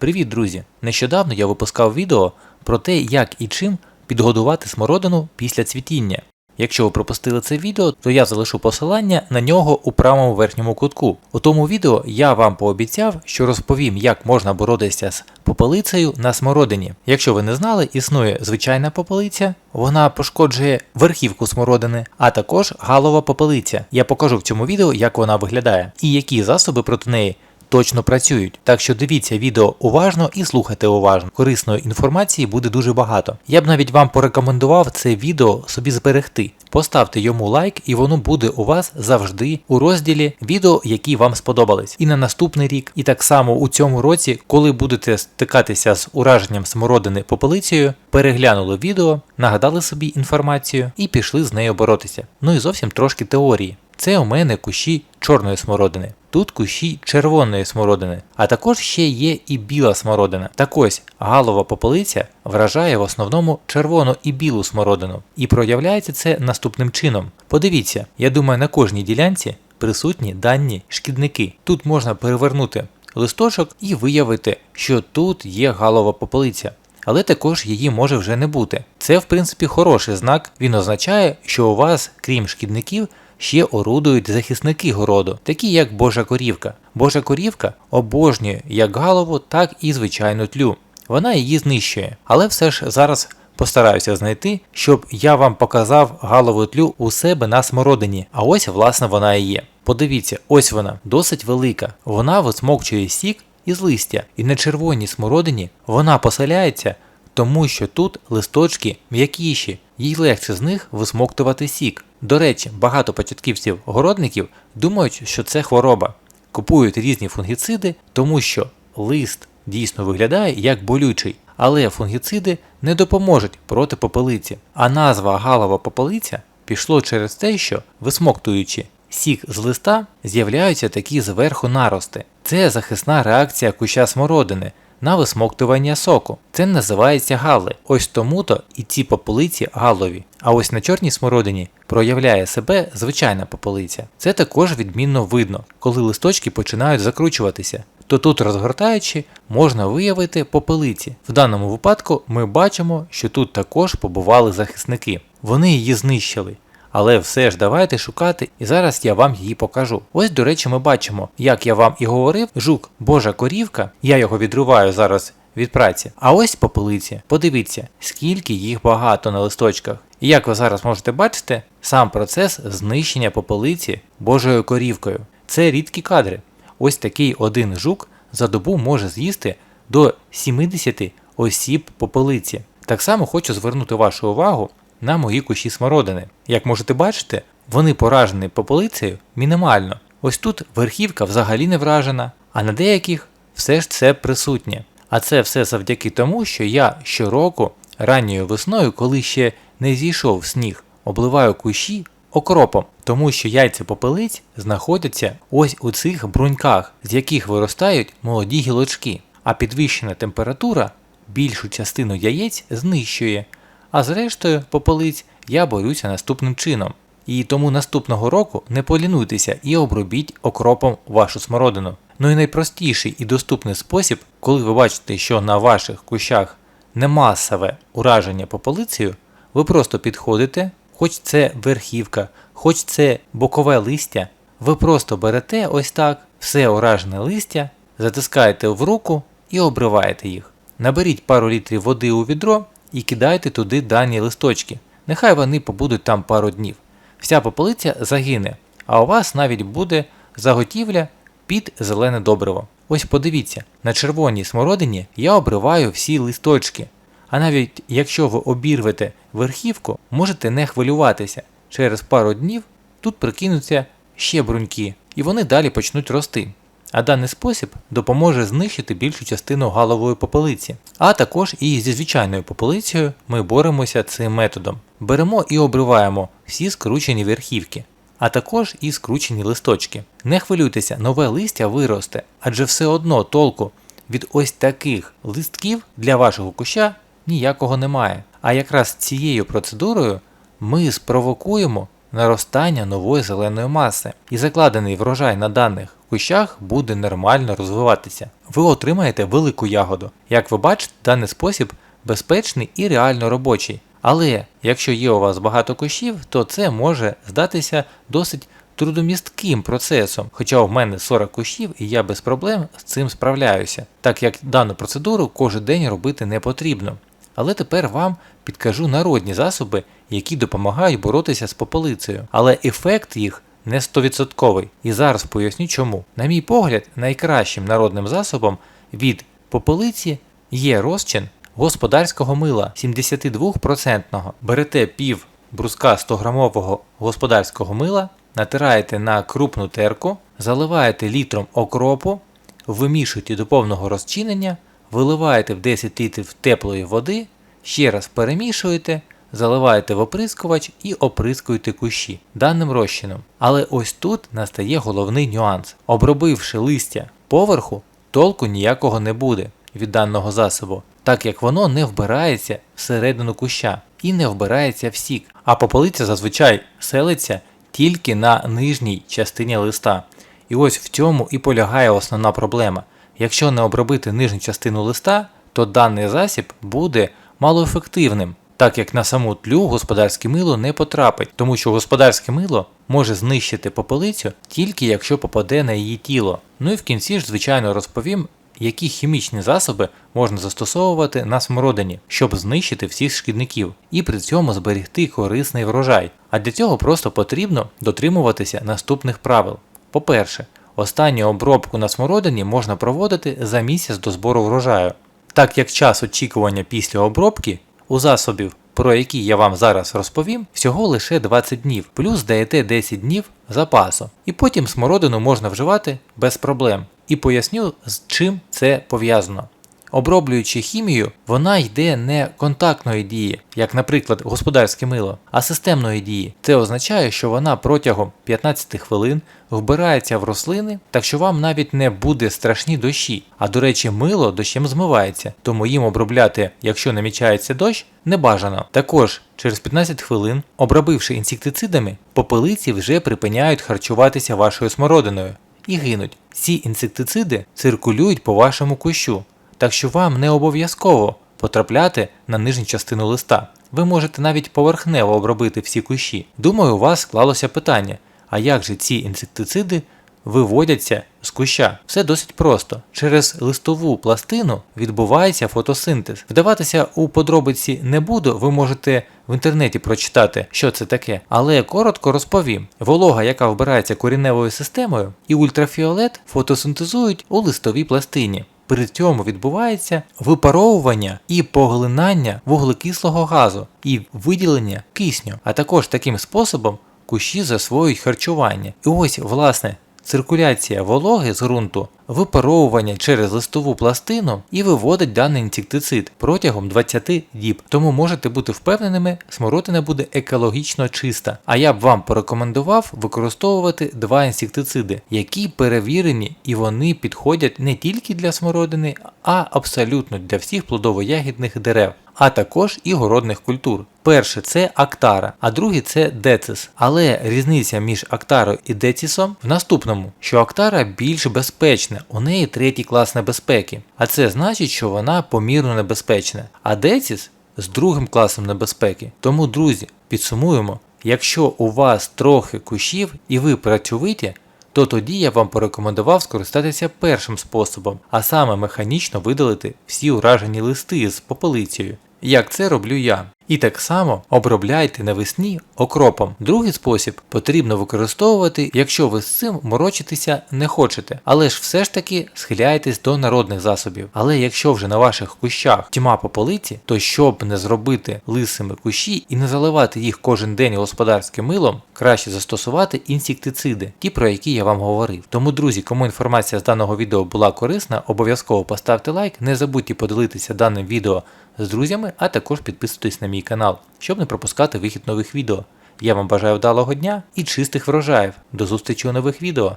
Привіт, друзі! Нещодавно я випускав відео про те, як і чим підгодувати смородину після цвітіння. Якщо ви пропустили це відео, то я залишу посилання на нього у правому верхньому кутку. У тому відео я вам пообіцяв, що розповім, як можна боротися з попелицею на смородині. Якщо ви не знали, існує звичайна попелиця, вона пошкоджує верхівку смородини, а також галова попелиця. Я покажу в цьому відео, як вона виглядає і які засоби проти неї точно працюють. Так що дивіться відео уважно і слухайте уважно. Корисної інформації буде дуже багато. Я б навіть вам порекомендував це відео собі зберегти. Поставте йому лайк, і воно буде у вас завжди у розділі відео, які вам сподобались. І на наступний рік, і так само у цьому році, коли будете стикатися з ураженням смородини попелицею, переглянули відео, нагадали собі інформацію і пішли з нею боротися. Ну і зовсім трошки теорії. Це у мене кущі чорної смородини. Тут кущі червоної смородини, а також ще є і біла смородина. Так ось галова попелиця вражає в основному червону і білу смородину. І проявляється це наступним чином. Подивіться, я думаю, на кожній ділянці присутні дані шкідники. Тут можна перевернути листочок і виявити, що тут є галова попелиця. Але також її може вже не бути. Це, в принципі, хороший знак. Він означає, що у вас, крім шкідників, ще орудують захисники городу, такі як Божа корівка. Божа корівка обожнює як галову, так і звичайну тлю. Вона її знищує. Але все ж зараз постараюся знайти, щоб я вам показав галову тлю у себе на смородині. А ось, власне, вона і є. Подивіться, ось вона, досить велика. Вона висмокчує сік із листя, і на червоній смородині вона поселяється, тому що тут листочки м'якіші, їй легше з них висмоктувати сік. До речі, багато початківців-городників думають, що це хвороба. Купують різні фунгіциди, тому що лист дійсно виглядає як болючий, але фунгіциди не допоможуть проти попелиці. А назва галова попелиця пішло через те, що, висмоктуючи сік з листа, з'являються такі зверху нарости. Це захисна реакція куща смородини на висмоктування соку. Це називається гали. Ось тому-то і ці попелиці галові. А ось на чорній смородині проявляє себе звичайна попелиця. Це також відмінно видно, коли листочки починають закручуватися. То тут, розгортаючи, можна виявити попелиці. В даному випадку ми бачимо, що тут також побували захисники. Вони її знищили. Але все ж давайте шукати, і зараз я вам її покажу. Ось, до речі, ми бачимо, як я вам і говорив, жук Божа корівка, я його відриваю зараз від праці. А ось попелиці, подивіться, скільки їх багато на листочках. І як ви зараз можете бачити, сам процес знищення попелиці Божою корівкою. Це рідкі кадри. Ось такий один жук за добу може з'їсти до 70 осіб попелиці. Так само хочу звернути вашу увагу на мої кущі смородини. Як можете бачити, вони поражені попелицею мінімально. Ось тут верхівка взагалі не вражена, а на деяких все ж це присутнє. А це все завдяки тому, що я щороку ранньою весною, коли ще не зійшов сніг, обливаю кущі окропом, тому що яйця попелиць знаходяться ось у цих бруньках, з яких виростають молоді гілочки, а підвищена температура більшу частину яєць знищує. А зрештою, попелиць я борюся наступним чином. І тому наступного року не полінуйтеся і обробіть окропом вашу смородину. Ну і найпростіший і доступний спосіб, коли ви бачите, що на ваших кущах не масове ураження попелицею, ви просто підходите, хоч це верхівка, хоч це бокове листя, ви просто берете ось так все уражене листя, затискаєте в руку і обриваєте їх. Наберіть пару літрів води у відро і кидайте туди дані листочки. Нехай вони побудуть там пару днів. Вся попелиця загине, а у вас навіть буде заготівля під зелене добриво. Ось подивіться, на червоній смородині я обриваю всі листочки. А навіть якщо ви обірвете верхівку, можете не хвилюватися. Через пару днів тут прикинуться ще бруньки, і вони далі почнуть рости. А даний спосіб допоможе знищити більшу частину галової попелиці. А також і зі звичайною попелицею ми боремося цим методом. Беремо і обриваємо всі скручені верхівки, а також і скручені листочки. Не хвилюйтеся, нове листя виросте, адже все одно толку від ось таких листків для вашого куща ніякого немає. А якраз цією процедурою ми спровокуємо наростання нової зеленої маси. І закладений врожай на даних кущах буде нормально розвиватися. Ви отримаєте велику ягоду. Як ви бачите, даний спосіб безпечний і реально робочий. Але якщо є у вас багато кущів, то це може здатися досить трудомістким процесом. Хоча в мене 40 кущів і я без проблем з цим справляюся, так як дану процедуру кожен день робити не потрібно. Але тепер вам підкажу народні засоби, які допомагають боротися з попелицею. Але ефект їх не 100%. І зараз поясню чому. На мій погляд, найкращим народним засобом від попелиці є розчин господарського мила 72%. Берете пів бруска 100-грамового господарського мила, натираєте на крупну терку, заливаєте літром окропу, вимішуєте до повного розчинення, виливаєте в 10 літрів теплої води, ще раз перемішуєте, заливаєте в оприскувач і оприскуєте кущі даним розчином. Але ось тут настає головний нюанс. Обробивши листя поверху, толку ніякого не буде від даного засобу, так як воно не вбирається всередину куща і не вбирається в сік. А попелиця зазвичай селиться тільки на нижній частині листа. І ось в цьому і полягає основна проблема. Якщо не обробити нижню частину листа, то даний засіб буде малоефективним, так як на саму тлю господарське мило не потрапить, тому що господарське мило може знищити попелицю тільки якщо попаде на її тіло. Ну і в кінці ж, звичайно, розповім, які хімічні засоби можна застосовувати на смородині, щоб знищити всіх шкідників і при цьому зберегти корисний врожай. А для цього просто потрібно дотримуватися наступних правил. По-перше, останню обробку на смородині можна проводити за місяць до збору врожаю. Так як час очікування після обробки у засобів, про які я вам зараз розповім, всього лише 20 днів, плюс даєте 10 днів запасу. І потім смородину можна вживати без проблем. І поясню, з чим це пов'язано. Оброблюючи хімію, вона йде не контактної дії, як, наприклад, господарське мило, а системної дії. Це означає, що вона протягом 15 хвилин вбирається в рослини, так що вам навіть не буде страшні дощі. А до речі, мило дощем змивається, тому їм обробляти, якщо намічається дощ, не бажано. Також через 15 хвилин, обробивши інсектицидами, попелиці вже припиняють харчуватися вашою смородиною і гинуть. Ці інсектициди циркулюють по вашому кущу, так що вам не обов'язково потрапляти на нижню частину листа. Ви можете навіть поверхнево обробити всі кущі. Думаю, у вас склалося питання, а як же ці інсектициди виводяться з куща? Все досить просто. Через листову пластину відбувається фотосинтез. Вдаватися у подробиці не буду, ви можете в інтернеті прочитати, що це таке. Але коротко розповім: волога, яка вбирається корінневою системою, і ультрафіолет фотосинтезують у листовій пластині. При цьому відбувається випаровування і поглинання вуглекислого газу і виділення кисню, а також таким способом кущі засвоюють харчування. І ось, власне, циркуляція вологи з ґрунту, випаровування через листову пластину і виводить даний інсектицид протягом 20 діб. Тому можете бути впевненими, смородина буде екологічно чиста. А я б вам порекомендував використовувати два інсектициди, які перевірені і вони підходять не тільки для смородини, а абсолютно для всіх плодово-ягідних дерев. А також і городних культур. Перше це Актара, а другий це Децис. Але різниця між Актарою і Децісом в наступному, що Актара більш безпечна, у неї третій клас небезпеки. А це значить, що вона помірно небезпечна. А Децис з другим класом небезпеки. Тому, друзі, підсумуємо, якщо у вас трохи кущів і ви працьовиті, то тоді я вам порекомендував скористатися першим способом, а саме механічно видалити всі уражені листи з попелицею. Як це роблю я. І так само обробляйте навесні окропом. Другий спосіб потрібно використовувати, якщо ви з цим морочитися не хочете, але ж все ж таки схиляєтесь до народних засобів. Але якщо вже на ваших кущах тьма по полиці, то щоб не зробити лисими кущі і не заливати їх кожен день господарським милом, краще застосувати інсектициди, ті про які я вам говорив. Тому, друзі, кому інформація з даного відео була корисна, обов'язково поставте лайк, не забудьте поділитися даним відео з друзями, а також підписуйтесь на мій канал, щоб не пропускати вихід нових відео. Я вам бажаю вдалого дня і чистих врожаїв. До зустрічі у нових відео!